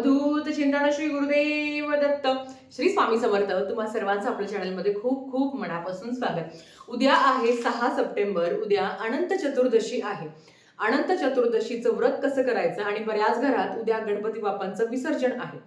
अवधूत चिंतन श्री गुरुदेव दत्त श्री स्वामी समर्थ तुम्हा सर्वांचं आपल्या चॅनलमध्ये खूप खूप मनापासून स्वागत. उद्या आहे सहा सप्टेंबर उद्या अनंत चतुर्दशी आहे. अनंत चतुर्दशीचं व्रत कसं करायचं आणि बऱ्याच घरात उद्या गणपती बाप्पांचं विसर्जन आहे.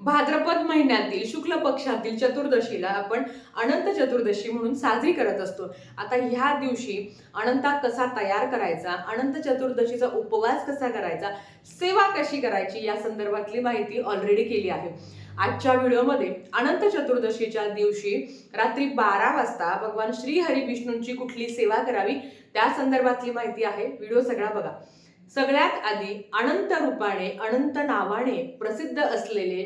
भाद्रपद महिन्यातील शुक्ल पक्षातील चतुर्दशीला आपण अनंत चतुर्दशी म्हणून साजरी करत असतो. आता ह्या दिवशी अनंता कसा तयार करायचा अनंत चतुर्दशीचा उपवास कसा करायचा सेवा कशी करायची या संदर्भातली माहिती ऑलरेडी केली आहे. आजच्या व्हिडिओमध्ये अनंत चतुर्दशीच्या दिवशी रात्री बारा वाजता भगवान श्री हरी विष्णूंची कुठली सेवा करावी त्या संदर्भातली माहिती आहे. व्हिडिओ सगळा बघा. सगळ्यात आधी अनंत रूपाने अनंत नावाने प्रसिद्ध असलेले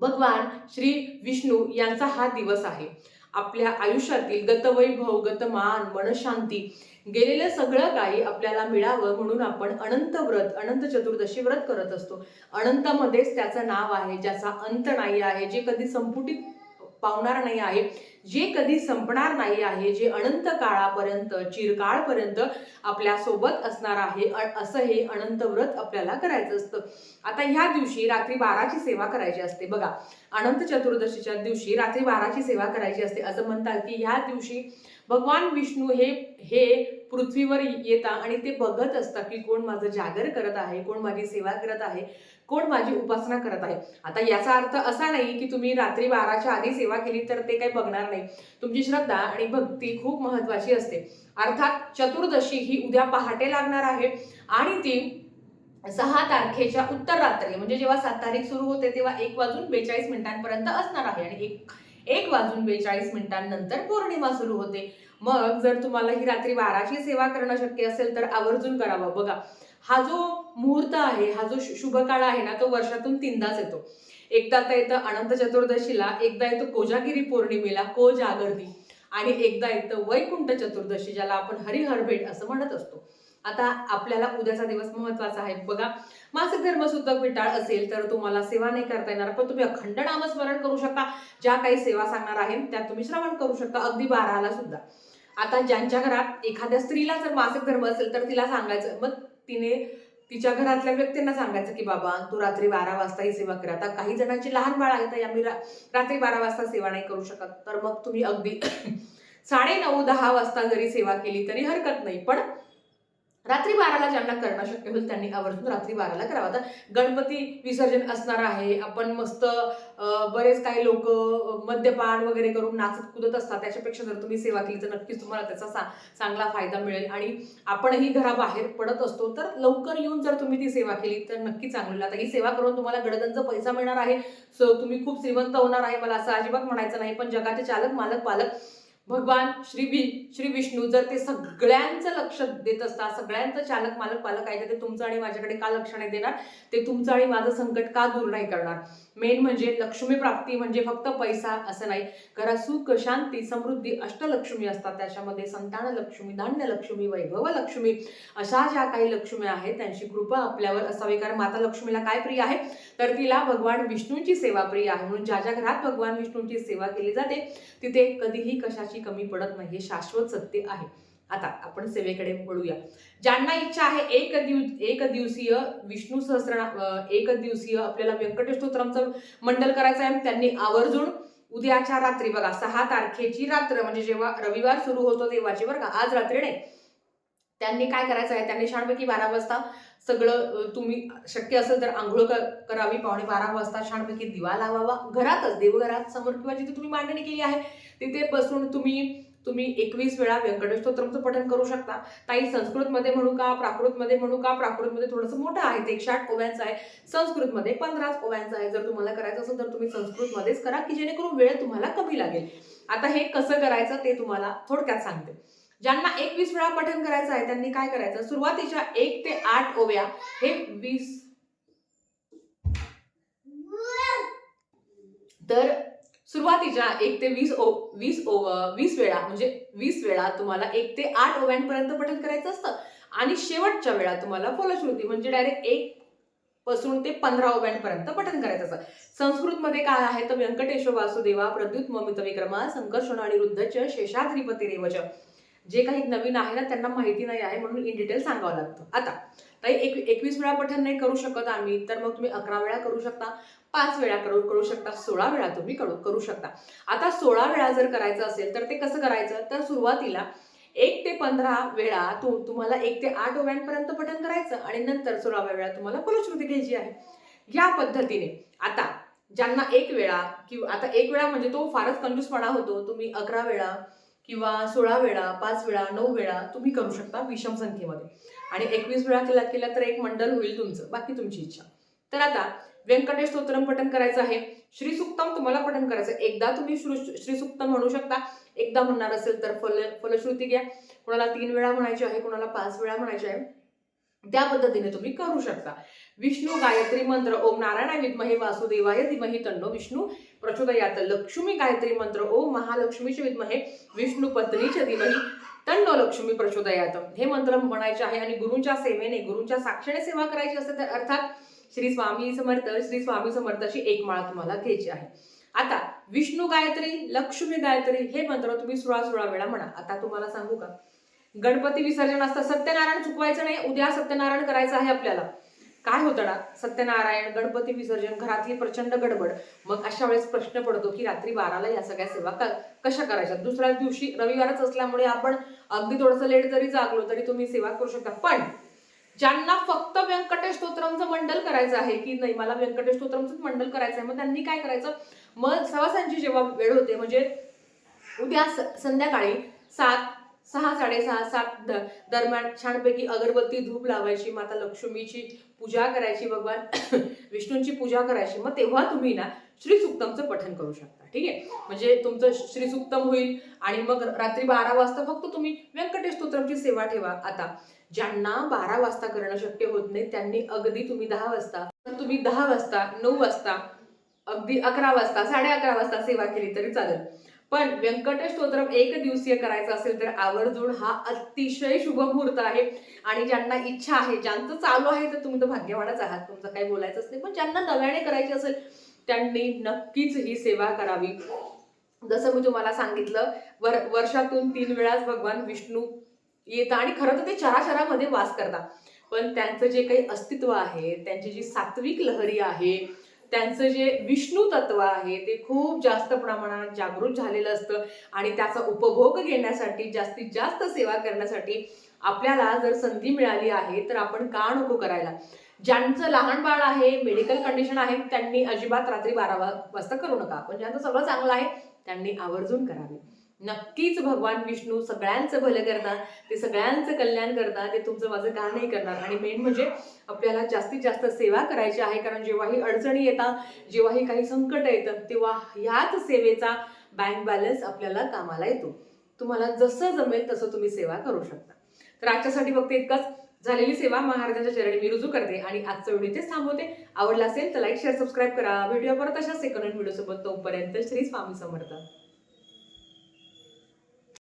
भगवान श्री विष्णू यांचा हा दिवस आहे. आपल्या आयुष्यातील गतवैभव गतमान मनशांती गेलेलं सगळं काही आपल्याला मिळावं म्हणून आपण अनंत व्रत अनंत चतुर्दशी व्रत करत असतो. अनंतमध्येच त्याचं नाव आहे ज्याचा अंत नाही आहे जे कधी संपुटीत पावणार नाही आहे. जे कधी संपणार नाही आहे जे अनंत काळापर्यंत चिरकाळपर्यंत आपल्यासोबत असणार आहे असं हे अनंत व्रत आपल्याला करायचं असतं. आता ह्या दिवशी रात्री बाराची सेवा करायची असते. बघा अनंत चतुर्दशीच्या दिवशी रात्री बाराची सेवा करायची असते. असं म्हणतात की ह्या दिवशी भगवान विष्णू हे हे पृथ्वीवर येतात आणि ते बघत असतात की कोण माझं जागर करत आहे कोण माझी सेवा करत आहे. कोण माझी उपासना करत आहे? आता याचा अर्थ असा नाही की तुम्ही रात्री बाराच्या आधी सेवा केली तर ते काही बघणार नाही. तुमची श्रद्धा आणि भक्ती खूप महत्वाची असते. अर्थात चतुर्दशी ही उद्या पहाटे लागणार आहे आणि ती सहा तारखेच्या उत्तर रात्री म्हणजे जेव्हा सात तारीख सुरू होते तेव्हा एक वाजून बेचाळीस मिनिटांपर्यंत असणार आहे आणि एक एक वाजून बेचाळीस मिनिटांनंतर पौर्णिमा सुरू होते. मग जर तुम्हाला ही रात्री बाराची सेवा करणं शक्य असेल तर आवर्जून करावं. बघा हा जो मुहूर्त आहे हा जो शुभ काळ आहे ना तो वर्षातून तीनदाच येतो. एकदा आता येतं अनंत चतुर्दशीला एकदा येतो कोजागिरी पौर्णिमेला को आणि एकदा येतं वैकुंठ चतुर्दशी ज्याला आपण हरिहर भेट असं म्हणत असतो. आता आपल्याला उद्याचा दिवस महत्त्वाचा आहे. बघा मासिक धर्म सुद्धा विटाळ असेल तर तुम्हाला सेवा नाही करता येणार पण तुम्ही अखंड नामस्मरण करू शकता. ज्या काही सेवा सांगणार आहे त्या तुम्ही श्रवण करू शकता अगदी बाराला सुद्धा. आता ज्यांच्या घरात एखाद्या स्त्रीला जर मासिक धर्म असेल तर तिला सांगायचं मग तिने तिच्या घरातल्या व्यक्तींना सांगायचं की बाबा तू रात्री बारा वाजता ही सेवा करा. आता काही जणांची लहान बाळ आहेत तर आम्ही रा- रात्री बारा वाजता सेवा नाही करू शकत. तर मग तुम्ही अगदी साडे नऊ दहा वाजता जरी सेवा केली तरी हरकत नाही. पण रात्री बाराला ज्यांना करणं शक्य होईल त्यांनी आवर्जून रात्री बाराला करावं. आता गणपती विसर्जन असणार आहे. आपण मस्त बरेच काही लोक मद्यपान वगैरे करून नाचत कुदत असतात. त्याच्यापेक्षा जर तुम्ही सेवा केली तर नक्कीच तुम्हाला त्याचा सा चांगला फायदा मिळेल. आणि आपणही घराबाहेर पडत असतो तर लवकर येऊन जर तुम्ही ती सेवा केली तर नक्की चांगलं आता ही सेवा करून तुम्हाला गडगंज पैसा मिळणार आहे. सो तुम्ही खूप श्रीमंत होणार आहे. मला असं अजिबात म्हणायचं नाही पण जगाचे चालक मालक पालक भगवान श्री वि श्री विष्णू जर ते सगळ्यांचं लक्ष देत असतात सगळ्यांचं चालक मालक पालक आहे तर ते तुमचं आणि माझ्याकडे का लक्ष नाही देणार? ते तुमचं आणि माझं संकट का दूर नाही करणार? मेन म्हणजे लक्ष्मी प्राप्ती म्हणजे फक्त पैसा असं नाही. घरात सुख शांती समृद्धी अष्टलक्ष्मी असतात. त्याच्यामध्ये संतान लक्ष्मी धान्य लक्ष्मी वैभव लक्ष्मी अशा ज्या काही लक्ष्मी आहेत त्यांची कृपा आपल्यावर असावी. कारण माता लक्ष्मीला काय प्रिय आहे? तर तिला भगवान विष्णूंची सेवा प्रिय आहे. म्हणून ज्या ज्या घरात भगवान विष्णूंची सेवा केली जाते तिथे कधीही कशाची कमी पडत नाही हे शाश्वत सत्य आहे. आता आपण सेवेकडे वळूया. ज्यांना इच्छा आहे एक दिव एक दिवसीय विष्णू सहस्र एक दिवसीय आपल्याला व्यंकटेश मंडल करायचं आहे त्यांनी आवर्जून उद्याच्या रात्री बघा सहा तारखेची रात्र म्हणजे जेव्हा रविवार सुरू होतो तेव्हाची बरं का आज रात्री नाही. त्यांनी काय करायचं आहे त्यांनी छानपैकी बारा वाजता सगळं तुम्ही शक्य असेल तर आंघोळ करावी पावणे बारा वाजता छानपैकी दिवा लावावा. घरातच देवघरात समोर किंवा जिथे तुम्ही मांडणी केली आहे तिथे बसून तुम्ही तुम्ही एकवीस वेळा व्यंकटेशोत्रमचं पठन पठण करू शकता. ताई संस्कृतमध्ये म्हणू का प्राकृतमध्ये म्हणू का? प्राकृतमध्ये थोडंसं मोठं आहे ते एकशे आठ ओव्यांचं आहे. संस्कृतमध्ये पंधराच ओव्यांचं आहे. जर तुम्हाला करायचं असेल तर तुम्ही संस्कृतमध्येच करा की जेणेकरून वेळ तुम्हाला कमी लागेल. आता हे कसं करायचं ते तुम्हाला थोडक्यात सांगते. ज्यांना एकवीस वेळा पठण करायचं आहे त्यांनी काय करायचं? सुरुवातीच्या एक ते आठ ओव्या हे वीस तर सुरुवातीच्या एक ते वीस ओ वीस ओ वीस वेळा म्हणजे वीस वेळा तुम्हाला एक ते आठ ओव्यांपर्यंत पठण करायचं असतं. आणि शेवटच्या वेळा तुम्हाला फलश्रुती म्हणजे डायरेक्ट एक पासून ते पंधरा ओव्यांपर्यंत पठण करायचं असतं. संस्कृतमध्ये काय आहे? तर व्यंकटेश्वर वासुदेवा प्रद्युत ममित विक्रमा संकर्षण आणि रुद्धच शेषाद्रीपती रेवच जे काही नवीन आहे ना त्यांना माहिती नाही आहे म्हणून इन डिटेल सांगावं लागतं. आता ताई एक एकवीस वेळा पठण नाही करू शकत आम्ही तर मग तुम्ही अकरा वेळा करू शकता पाच वेळा करू करू शकता सोळा वेळा तुम्ही करू करू शकता. आता सोळा वेळा जर करायचं असेल तर ते कसं करायचं? तर सुरुवातीला एक ते पंधरा वेळा तु तुम्हाला एक ते आठ ओव्यांपर्यंत पठण करायचं आणि नंतर सोळाव्या वेळा तुम्हाला फलश्रुती घ्यायची आहे. या पद्धतीने आता ज्यांना एक वेळा किंवा आता एक वेळा म्हणजे तो फारच कंजूसपणा होतो तुम्ही अकरा वेळा किंवा सोळा वेळा पाच वेळा नऊ वेळा तुम्ही करू शकता विषम संख्येमध्ये. आणि एकवीस वेळा केला केला तर एक मंडल होईल तुमचं. बाकी तुमची इच्छा. तर आता व्यंकटेश स्तोत्रम पठण करायचं आहे. श्री सुक्तम तुम्हाला पठण करायचं आहे. एकदा तुम्ही श्री श्री सुक्तम म्हणू शकता. एकदा म्हणणार असेल तर फल फलश्रुती घ्या. कोणाला तीन वेळा म्हणायची आहे कोणाला पाच वेळा म्हणायची आहे. त्या पद्धतीने तुम्ही करू शकता. विष्णू गायत्री मंत्र ओम नारायण विद्महे वासुदेवाय धीमहि तन्नो विष्णू. प्रचोदयात लक्ष्मी गायत्री मंत्र ओम महालक्ष्मीचे विद्महे विष्णू पत्नीचे धीमहि तन्नो लक्ष्मी प्रचोदयात. हे मंत्र म्हणायचे आहे आणि गुरुंच्या सेवेने गुरुंच्या साक्षीने सेवा करायची असते तर अर्थात श्री स्वामी समर्थ श्री स्वामी समर्थाची एक माळा तुम्हाला घ्यायची आहे. आता विष्णू गायत्री लक्ष्मी गायत्री हे मंत्र तुम्ही सोळा सोळा वेळा म्हणा. आता तुम्हाला सांगू का? गणपती विसर्जन असतं. सत्यनारायण चुकवायचं नाही. उद्या सत्यनारायण करायचं आहे आपल्याला. काय होतं ना सत्यनारायण गणपती विसर्जन घरातली प्रचंड गडबड. मग अशा वेळेस प्रश्न पडतो की रात्री बाराला या सगळ्या सेवा कशा करायच्या? दुसऱ्या दिवशी रविवारच असल्यामुळे आपण अगदी थोडंसं लेट जरी जागलो तरी तुम्ही सेवा करू शकता. पण ज्यांना फक्त व्यंकटेश स्तोत्रमचं मंडल करायचं आहे की नाही मला व्यंकटेश स्तोत्रमचं मंडल करायचं आहे मग त्यांनी काय करायचं? मग सवासांची जेव्हा वेळ होते म्हणजे उद्या स- संध्याकाळी सात सहा साडेसहा सात द दरम्यान छानपैकी अगरबत्ती धूप लावायची माता लक्ष्मीची पूजा करायची भगवान विष्णूंची पूजा करायची. मग तेव्हा तुम्ही ना श्री सुक्तमचं पठण करू शकता. ठीक आहे? म्हणजे तुमचं श्री सुक्तम होईल आणि मग रात्री बारा वाजता फक्त तुम्ही व्यंकटेश स्तोत्रमची सेवा ठेवा. आता ज्यांना बारा वाजता करणं शक्य होत नाही त्यांनी अगदी तुम्ही दहा वाजता तुम्ही दहा वाजता नऊ वाजता अगदी अकरा वाजता साडे अकरा वाजता सेवा केली तरी चालेल. पण व्यंकटेश स्तोत्रम एक दिवसीय करायचं असेल तर आवर्जून हा अतिशय शुभ मुहूर्त आहे. आणि ज्यांना इच्छा आहे ज्यांचं चालू आहे तर तुम्ही तर भाग्यवानच आहात. तुमचं काही बोलायचंच नाही. पण ज्यांना नव्याने करायची असेल त्यांनी नक्कीच ही सेवा करावी. जसं मी तुम्हाला सांगितलं वर वर्षातून तीन वेळाच भगवान विष्णू येता आणि खरं तर ते चराचरामध्ये वास करतात पण त्यांचं जे काही अस्तित्व आहे त्यांची जी सात्विक लहरी आहे त्यांचं जे विष्णू तत्व आहे ते खूप जास्त प्रमाणात जागृत झालेलं असतं. आणि त्याचा उपभोग घेण्यासाठी जास्तीत जास्त सेवा करण्यासाठी आपल्याला जर संधी मिळाली आहे तर आपण का नको करायला? ज्यांचं लहान बाळ आहे मेडिकल कंडिशन आहे त्यांनी अजिबात रात्री बारा वाजता करू नका. पण ज्यांचं सगळं चांगलं आहे त्यांनी आवर्जून करावे. नक्कीच भगवान विष्णू सगळ्यांचं भलं करतात ते सगळ्यांचं कल्याण करतात ते तुमचं माझं का नाही करणार. आणि मेन म्हणजे आपल्याला जास्तीत जास्त सेवा करायची आहे कारण जेव्हाही अडचणी येतात जेव्हाही काही संकट येतं तेव्हा ह्याच सेवेचा बँक बॅलन्स आपल्याला कामाला येतो. तुम्हाला जसं जमेल तसं तुम्ही सेवा करू शकता. तर आजच्यासाठी फक्त इतकंच. झालेली सेवा महाराजांच्या चरणी मी रुजू करते आणि आजचं व्हिडिओ इथेच थांबवते. आवडला असेल तर लाईक शेअर सबस्क्राईब करा. व्हिडिओ परत अशाच सेकंड व्हिडिओ सोबत तोपर्यंत श्री स्वामी समर्थ.